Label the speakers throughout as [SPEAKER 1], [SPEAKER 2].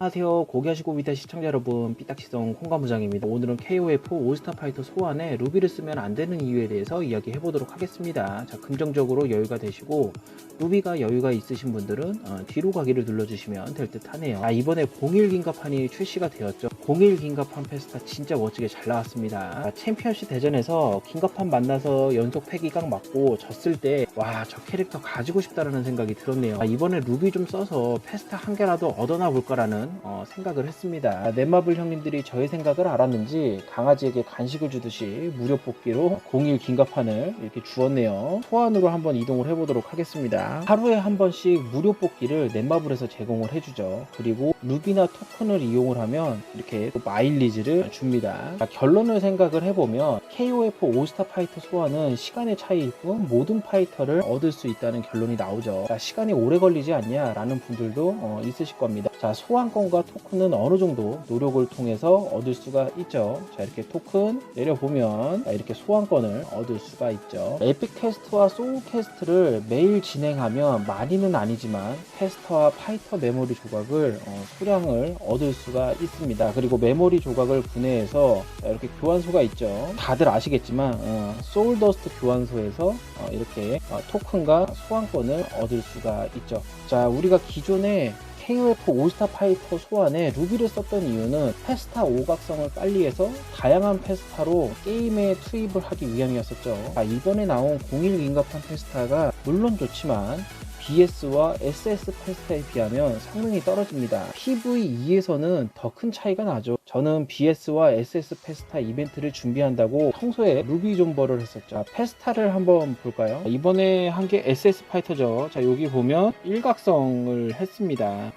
[SPEAKER 1] 안녕하세요. 고기하시고 밑에 시청자 여러분, 삐딱시성 홍가무장입니다. 오늘은 KOF 올스타 파이터 소환에 루비를 쓰면 안 되는 이유에 대해서 이야기 해 보도록 하겠습니다. 자, 긍정적으로 여유가 되시고, 루비가 여유가 있으신 분들은 어, 뒤로 가기를 눌러주시면 될 듯 하네요. 자, 이번에 01 긴가판이 출시가 되었죠. 01 긴가판 페스타 진짜 멋지게 잘 나왔습니다. 자, 챔피언십 대전에서 긴가판 만나서 연속 패기강 맞고 졌을 때, 와, 저 캐릭터 가지고 싶다라는 생각이 들었네요. 아, 이번에 루비 좀 써서 페스타 한 개라도 얻어나 볼까라는 어, 생각을 했습니다. 아, 넷마블 형님들이 저의 생각을 알았는지 강아지에게 간식을 주듯이 무료 뽑기로 01 긴가판을 이렇게 주었네요. 소환으로 한번 이동을 해보도록 하겠습니다. 하루에 한 번씩 무료 뽑기를 넷마블에서 제공을 해주죠. 그리고 루비나 토큰을 이용을 하면 이렇게 또 마일리지를 줍니다. 자, 결론을 생각을 해보면 KOF 올스타 파이터 소환은 시간의 차이일 뿐 모든 파이터를 얻을 수 있다는 결론이 나오죠. 자, 시간이 오래 걸리지 않냐라는 분들도 어, 있으실 겁니다. 자, 소환권 과 토큰은 어느 정도 노력을 통해서 얻을 수가 있죠. 자, 이렇게 토큰 내려보면 자, 이렇게 소환권을 얻을 수가 있죠. 에픽 퀘스트와 소울 퀘스트를 매일 진행하면 많이는 아니지만 퀘스트와 파이터 메모리 조각을 어, 수량을 얻을 수가 있습니다. 그리고 메모리 조각을 분해해서 자, 이렇게 교환소가 있죠. 다들 아시겠지만 어, 소울더스트 교환소에서 어, 이렇게 어, 토큰과 소환권을 얻을 수가 있죠. 자, 우리가 기존에 KOF 올스타 파이터 소환에 루비를 썼던 이유는 페스타 오각성을 빨리 해서 다양한 페스타로 게임에 투입을 하기 위함이었었죠. 자, 이번에 나온 01 인가판 페스타가 물론 좋지만 BS와 SS 페스타에 비하면 성능이 떨어집니다. PVE에서는 더 큰 차이가 나죠. 저는 BS와 SS 페스타 이벤트를 준비한다고 평소에 루비 존버를 했었죠. 자, 페스타를 한번 볼까요? 이번에 한 게 SS 파이터죠. 자, 여기 보면 일각성을 했습니다.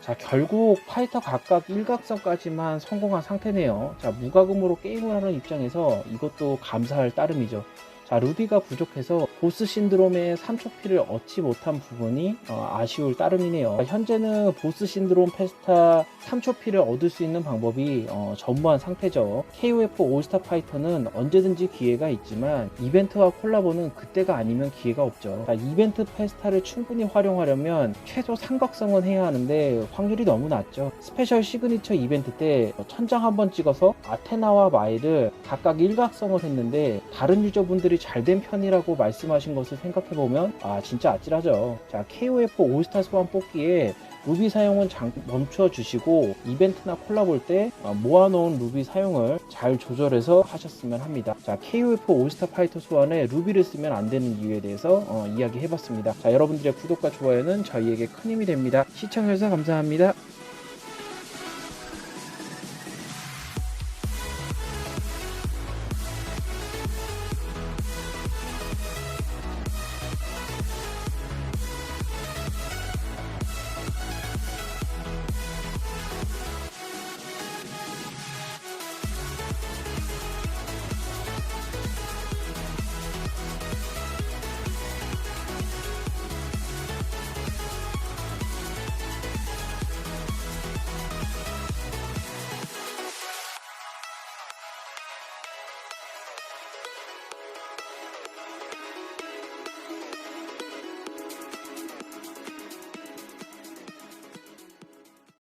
[SPEAKER 1] 자, 결국 파이터 각각 일각성까지만 성공한 상태네요. 자, 무과금으로 게임을 하는 입장에서 이것도 감사할 따름이죠. 자, 루비가 부족해서 보스 신드롬의 3초피를 얻지 못한 부분이 어, 아쉬울 따름이네요. 자, 현재는 보스 신드롬 페스타 3초피를 얻을 수 있는 방법이 어, 전무한 상태죠. KOF 올스타 파이터는 언제든지 기회가 있지만 이벤트와 콜라보는 그때가 아니면 기회가 없죠. 자, 이벤트 페스타를 충분히 활용하려면 최소 삼각성은 해야 하는데 확률이 너무 낮죠. 스페셜 시그니처 이벤트 때 천장 한번 찍어서 아테나와 마일을 각각 일각성을 했는데 다른 유저분들이 잘 된 편이라고 말씀하신 것을 생각해보면 아 진짜 아찔하죠. 자 KOF 올스타 소환 뽑기에 루비 사용은 잠 멈춰 주시고 이벤트나 콜라 볼 때 어, 모아놓은 루비 사용을 잘 조절해서 하셨으면 합니다. 자 KOF 올스타 파이터 소환에 루비를 쓰면 안 되는 이유에 대해서 어, 이야기해봤습니다. 자 여러분들의 구독과 좋아요는 저희에게 큰 힘이 됩니다. 시청해주셔서 감사합니다.